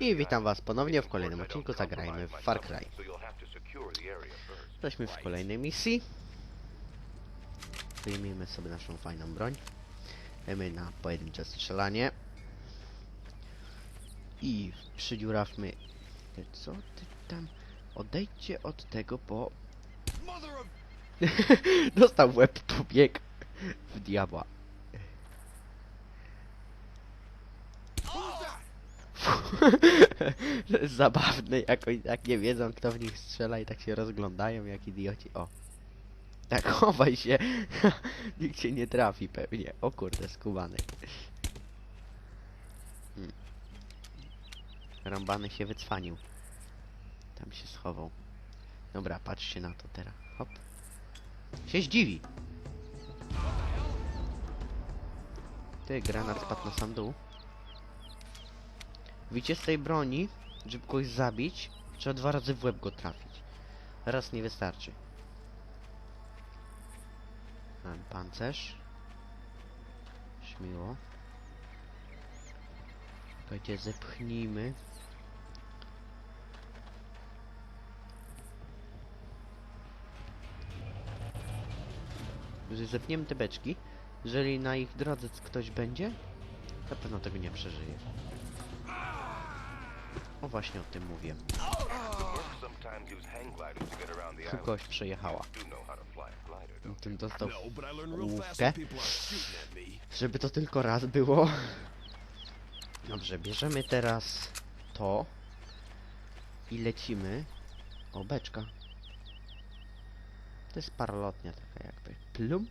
I witam was ponownie w kolejnym odcinku Zagrajmy w Far Cry. Jesteśmy w kolejnej misji. Wyjmijmy sobie naszą fajną broń. Dajmy na pojedyncze strzelanie. I przydziurawmy... Co ty tam? Odejdźcie od tego, bo... Dostał łeb pobieg w diabła. Zabawne, jak oni tak nie wiedzą, kto w nich strzela i tak się rozglądają jak idioci. O. Tak, chowaj się. Nikt cię nie trafi pewnie. O kurde, skubany. Hmm. Rąbany się wycwanił. Tam się schował. Dobra, patrzcie na to teraz. Hop. Się zdziwi. Ty, granat spadł na sam dół. Widzicie z tej broni, żeby kogoś zabić, trzeba dwa razy w łeb go trafić. Raz nie wystarczy. Mam pancerz. Śmiło. Słuchajcie, zepchnijmy. Zepniemy te beczki. Jeżeli na ich drodze ktoś będzie, na pewno tego nie przeżyje. O właśnie o tym mówię. Kogoś przejechała. Tym dostał No, shooting at me. Żeby to tylko raz było. Dobrze, bierzemy teraz to. I lecimy. O, beczka. To jest paralotnia taka jakby. Plum.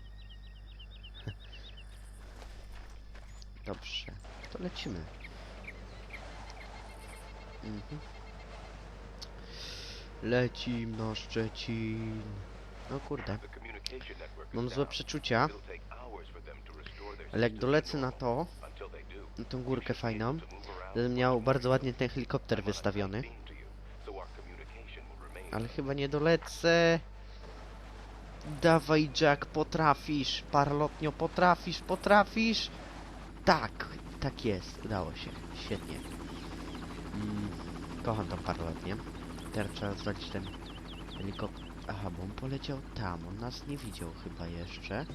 Dobrze, to lecimy. Mhm. Lecim na Szczecin. No kurde, mam złe przeczucia, ale jak dolecę na to, na tą górkę fajną, będę miał bardzo ładnie ten helikopter wystawiony. Ale chyba nie dolecę. Dawaj Jack, potrafisz. Parlotnio, potrafisz, potrafisz. Tak, tak jest. Udało się. Świetnie. Mm, kocham tą parlotnię. Teraz trzeba zwalić ten helikopter. Aha, bo on poleciał tam. On nas nie widział chyba jeszcze.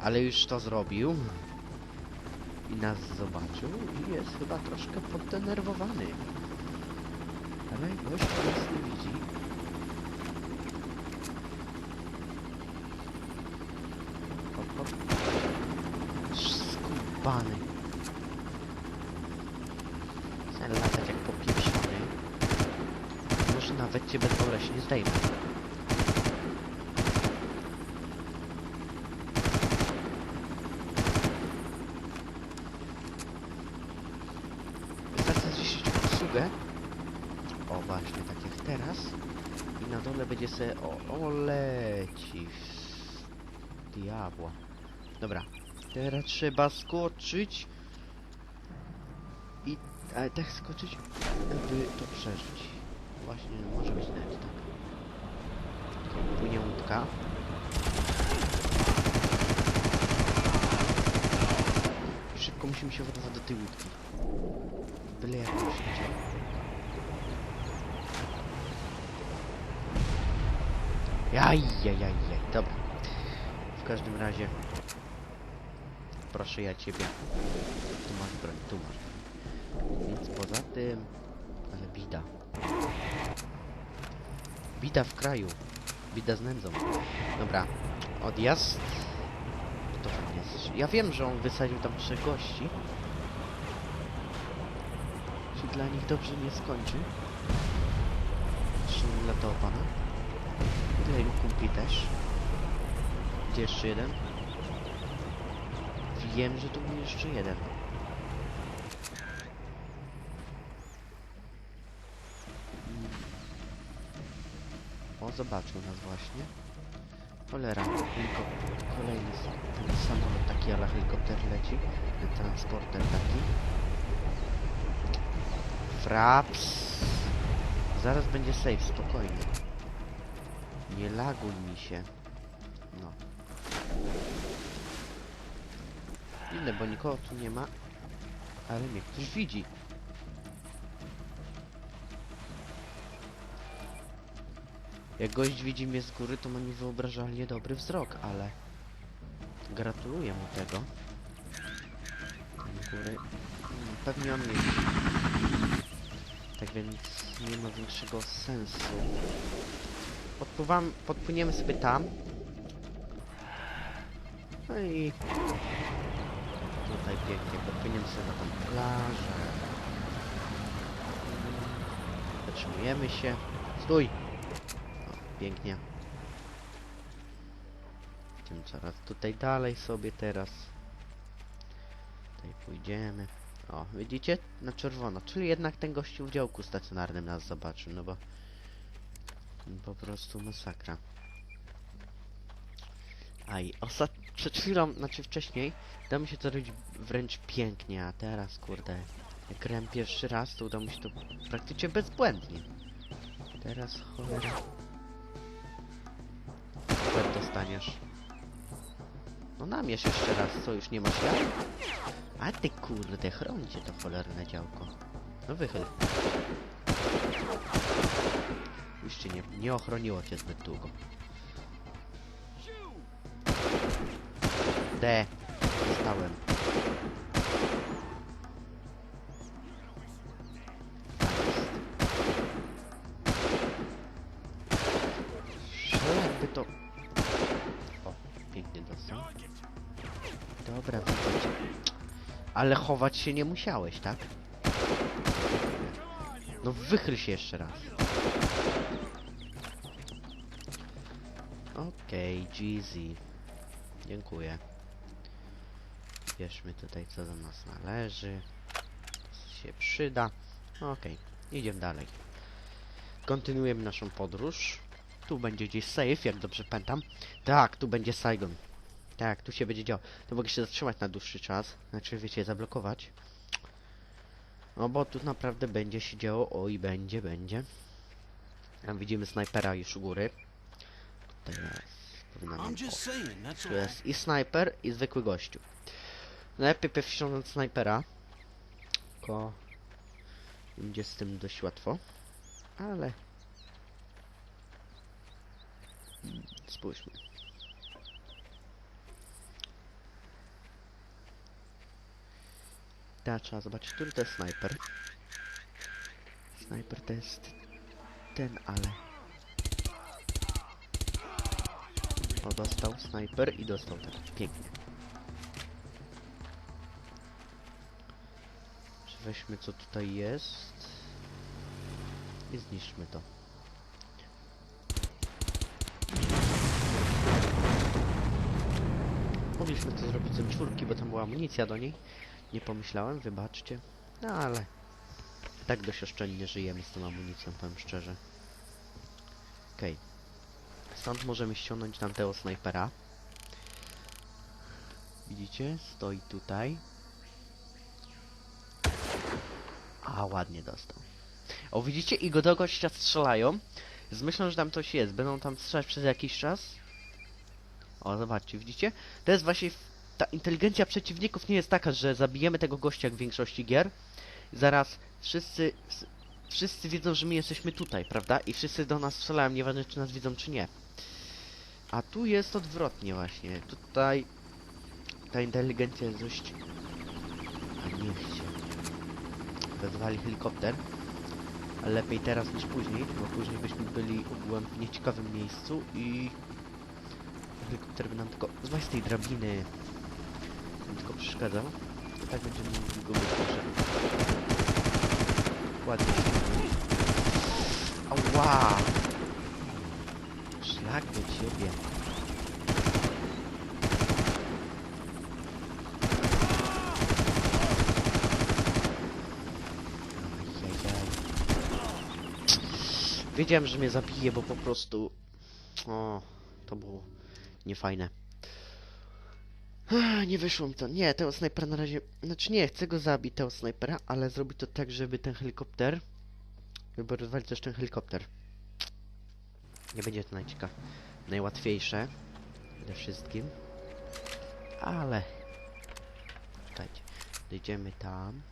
Ale już to zrobił. I nas zobaczył i jest chyba troszkę poddenerwowany. Ale gość nas nie widzi. Hop, hop. Skubany. Latać jak popieprzony. Może nawet cię bez się nie zdejmę. Wystarczy zwiesić usługę. O, właśnie, tak jak teraz. I na dole będzie se... O, o leci. Diabła. Dobra. Teraz trzeba skoczyć. I... Ale tak skoczyć, by to przeżyć. Właśnie, może być nawet tak. Płynie łódka. I szybko musimy się wrócić do tej łódki. Byle jak to się dzieje. Jajjajajaj, dobra. W każdym razie... Proszę ja ciebie. Tu masz broń, tu masz broń. Nic poza tym... Ale bida. Bida w kraju. Bida z nędzą. Dobra. Odjazd. To fajnie jest. Ja wiem, że on wysadził tam trzech gości. Czy dla nich dobrze nie skończy? Czy dla tego pana? Dla jego kumpli też. Gdzie jeszcze jeden? Wiem, że tu był jeszcze jeden. Zobaczył nas właśnie. Cholera, kolejny ten samolot taki, ale helikopter leci. Ten transporter taki. Fraps. Zaraz będzie safe, spokojnie. Nie laguj mi się. No. Inne, bo nikogo tu nie ma. Ale mnie ktoś widzi. Jak gość widzi mnie z góry, to ma niewyobrażalnie dobry wzrok, ale... Gratuluję mu tego. Góry... mm, Pewnie on widzi. Tak więc nie ma większego sensu. Podpływam, podpłyniemy sobie tam. No i... Tutaj pięknie, podpłyniemy sobie na tą plażę. Zatrzymujemy się. Stój! Pięknie. Tym coraz tutaj dalej sobie teraz. Tutaj pójdziemy. O, widzicie? Na czerwono. Czyli jednak ten gościu w działku stacjonarnym nas zobaczył, no bo... Po prostu masakra. Aj, ostat... przed chwilą, znaczy wcześniej, udało mi się to robić wręcz pięknie, a teraz, kurde, jak grałem pierwszy raz, to udało mi się to praktycznie bezbłędnie. Teraz, cholera... Dostaniesz. No namierz jeszcze raz, co, już nie masz jak? A ty kurde, chroni cię to cholerne działko. No wychyl. Już cię nie, nie ochroniło cię zbyt długo. D. Zostałem. Ale chować się nie musiałeś, tak? No wychyl się jeszcze raz. Okej, Jeezy. Dziękuję. Bierzmy tutaj co do nas należy. Co się przyda. Okej, idziemy dalej. Kontynuujemy naszą podróż. Tu będzie gdzieś safe, jak dobrze pamiętam. Tak, tu będzie Saigon. Tak, tu się będzie działo. To mogę się zatrzymać na dłuższy czas. Znaczy, wiecie, zablokować. No bo tu naprawdę będzie się działo. Oj, będzie, będzie. Tam widzimy snajpera już u góry. Tutaj jest. Tu jest i snajper, i zwykły gościu. Najlepiej ściągnąć snajpera. Tylko będzie z tym dość łatwo. Ale... Spójrzmy. Teraz trzeba zobaczyć, który to jest snajper. Snajper to jest ten, ale... O, dostał snajper i dostał ten. Pięknie. Weźmy co tutaj jest. I zniszczmy to. Mogliśmy to zrobić z M4, bo tam była amunicja do niej. Nie pomyślałem, wybaczcie. No ale... Tak dość oszczędnie żyjemy z tą amunicją, powiem szczerze. Okej. Stąd możemy ściągnąć tamtego snajpera. Widzicie? Stoi tutaj. A, ładnie dostał. O, widzicie? I go do gościa strzelają. Z myślą, że tam coś jest. Będą tam strzelać przez jakiś czas. O, zobaczcie, widzicie? To jest właśnie... Ta inteligencja przeciwników nie jest taka, że zabijemy tego gościa jak w większości gier. Zaraz wszyscy... Wszyscy wiedzą, że my jesteśmy tutaj, prawda? I wszyscy do nas strzelają, nieważne czy nas widzą, czy nie. A tu jest odwrotnie właśnie. Tutaj ta inteligencja jest dość... A niech się. Wezwali helikopter. Lepiej teraz niż później, bo później byśmy byli ogółem w nieciekawym miejscu i... Helikopter by nam tylko... Zwaś z tej drabiny. Tylko przeszkadzał. I tak będziemy mogli go może... Ładnie. Ała! Szlak do ciebie. Wiedziałem, że mnie zabije, bo po prostu... O, to było niefajne. Nie wyszło mi to. Nie, tego snajpera na razie... Znaczy nie, chcę go zabić, tego snajpera, ale zrobić to tak, żeby ten helikopter... Żeby rozwalić też ten helikopter. Nie będzie to najciekaw... najłatwiejsze. Przede wszystkim. Ale... Czekajcie. Dojdziemy tam.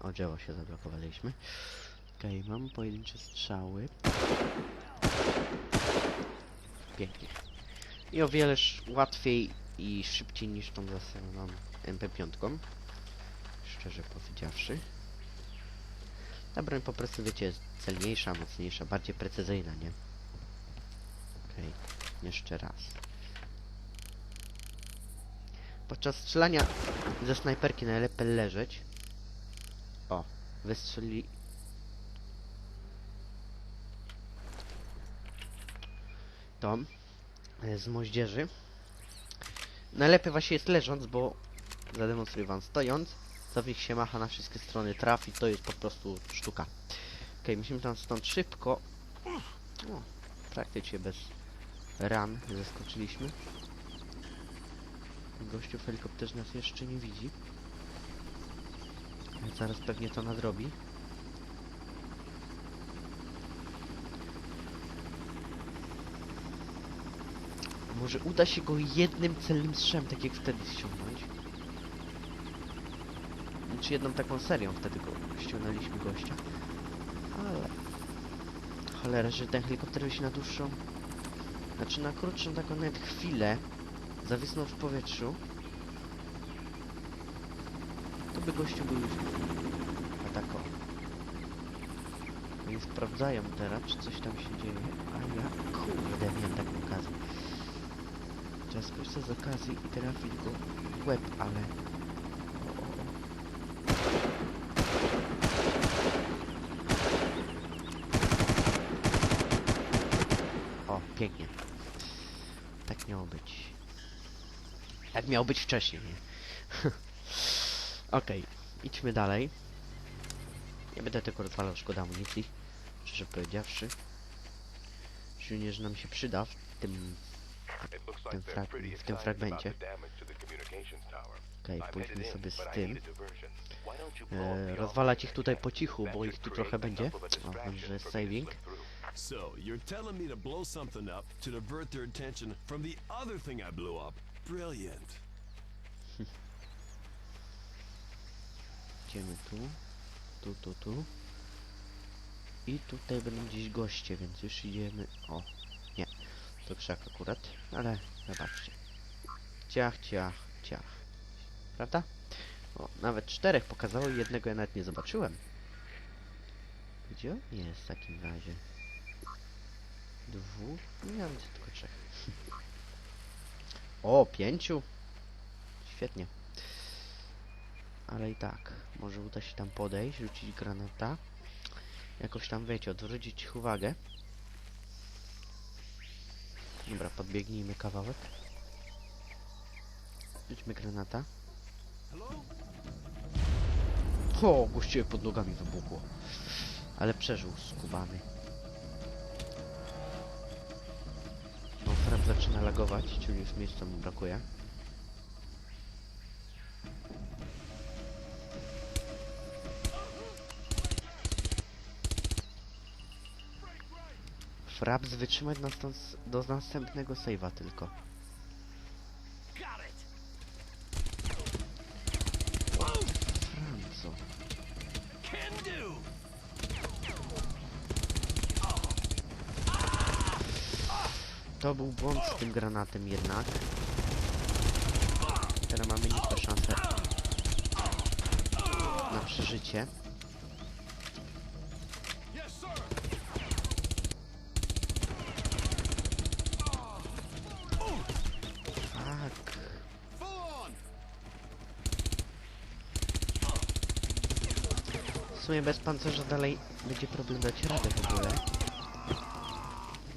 O, drzewo się zablokowaliśmy. Okej, mam pojedyncze strzały. pięknie. I o wiele łatwiej i szybciej niż tą zasadną MP5. Szczerze powiedziawszy. Ta broń po prostu, wiecie, jest celniejsza, mocniejsza, bardziej precyzyjna, nie? Okej, jeszcze raz. Podczas strzelania ze snajperki najlepiej leżeć. O, wystrzeli... Tom e, z moździerzy. Najlepiej właśnie jest leżąc, bo zademonstruję wam stojąc. Zawik się macha na wszystkie strony, trafi, to jest po prostu sztuka. Okej, musimy tam stąd szybko. O, praktycznie bez ran zeskoczyliśmy. Gościu w helikopterze nas jeszcze nie widzi. Zaraz pewnie to nadrobi. Może uda się go jednym celnym strzem, tak jak wtedy ściągnąć. Czy jedną taką serią wtedy go ściągnęliśmy gościa. Ale... Cholera, że ten helikopter wisi na dłuższą... Znaczy na krótszą taką nawet chwilę zawisnął w powietrzu. To by gościu był już... A tak o. Oni sprawdzają teraz, czy coś tam się dzieje. A ja... Kurde, miałem taką okazję. Trzeba skorzystać z okazji i trafić go w łeb, ale... O, pięknie. Tak miało być. Tak miało być wcześniej, nie? Okej, idźmy dalej. Nie będę tego rozwalał, szkoda amunicji. Szczerze powiedziawszy. Szczególnie, że nam się przyda w tym... Looks tym frag- w tym fragmencie. Okej, I've pójdźmy sobie z tym. E, rozwalać ich tutaj po cichu, bo ich tu trochę będzie. O, wiem, że jest saving. So, you're telling me to blow something up to divert their attention from the other thing I blew up. Brilliant. Idziemy tu. Tu, tu, tu. I tutaj będą gdzieś goście, więc już idziemy... O. To krzak akurat, ale zobaczcie. Ciach, ciach, ciach. Prawda? O, nawet czterech pokazało i jednego ja nawet nie zobaczyłem. Gdzie on jest w takim razie? Dwóch? Nie, widzę tylko trzech. O, pięciu! Świetnie. Ale i tak, może uda się tam podejść, rzucić granata. Jakoś tam, wiecie, odwrócić uwagę. Dobra, podbiegnijmy kawałek. Rzućmy granata. O, gościu pod nogami wybuchło. Ale przeżył skubany. No, frap zaczyna lagować, czyli już miejsca mu brakuje. Fraps wytrzymać nastąp do następnego save'a tylko. Franco. To był błąd z tym granatem jednak. Teraz mamy niezłe szanse na przeżycie. Sumie bez pancerza dalej będzie problem dać radę w ogóle.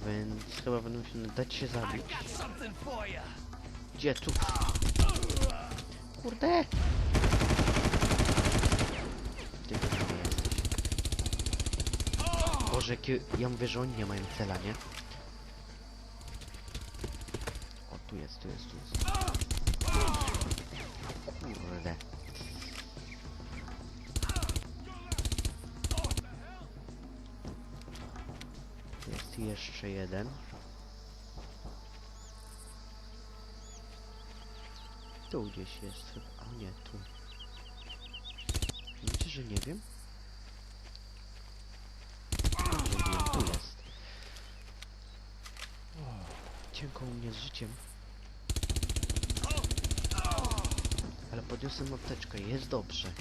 Więc chyba będę musiał dać się zabić. Gdzie tu? Kurde! Nie jesteś. Boże, jakie... ja mówię, że oni nie mają cela, nie? O, tu jest, tu jest, tu jest. Kurde. Jeszcze jeden. Tu gdzieś jest. A nie, tu. Wiecie, że nie wiem? Tu jest. cienko u mnie z życiem. Ale podniosłem apteczkę, jest dobrze.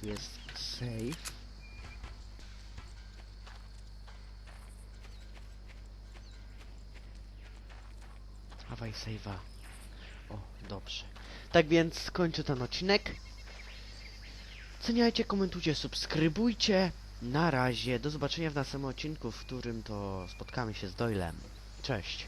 Tu jest save. Dawaj save'a. O, dobrze. Tak więc kończę ten odcinek. Ceniajcie, komentujcie, subskrybujcie. Na razie, do zobaczenia w następnym odcinku, w którym to spotkamy się z Doylem. Cześć.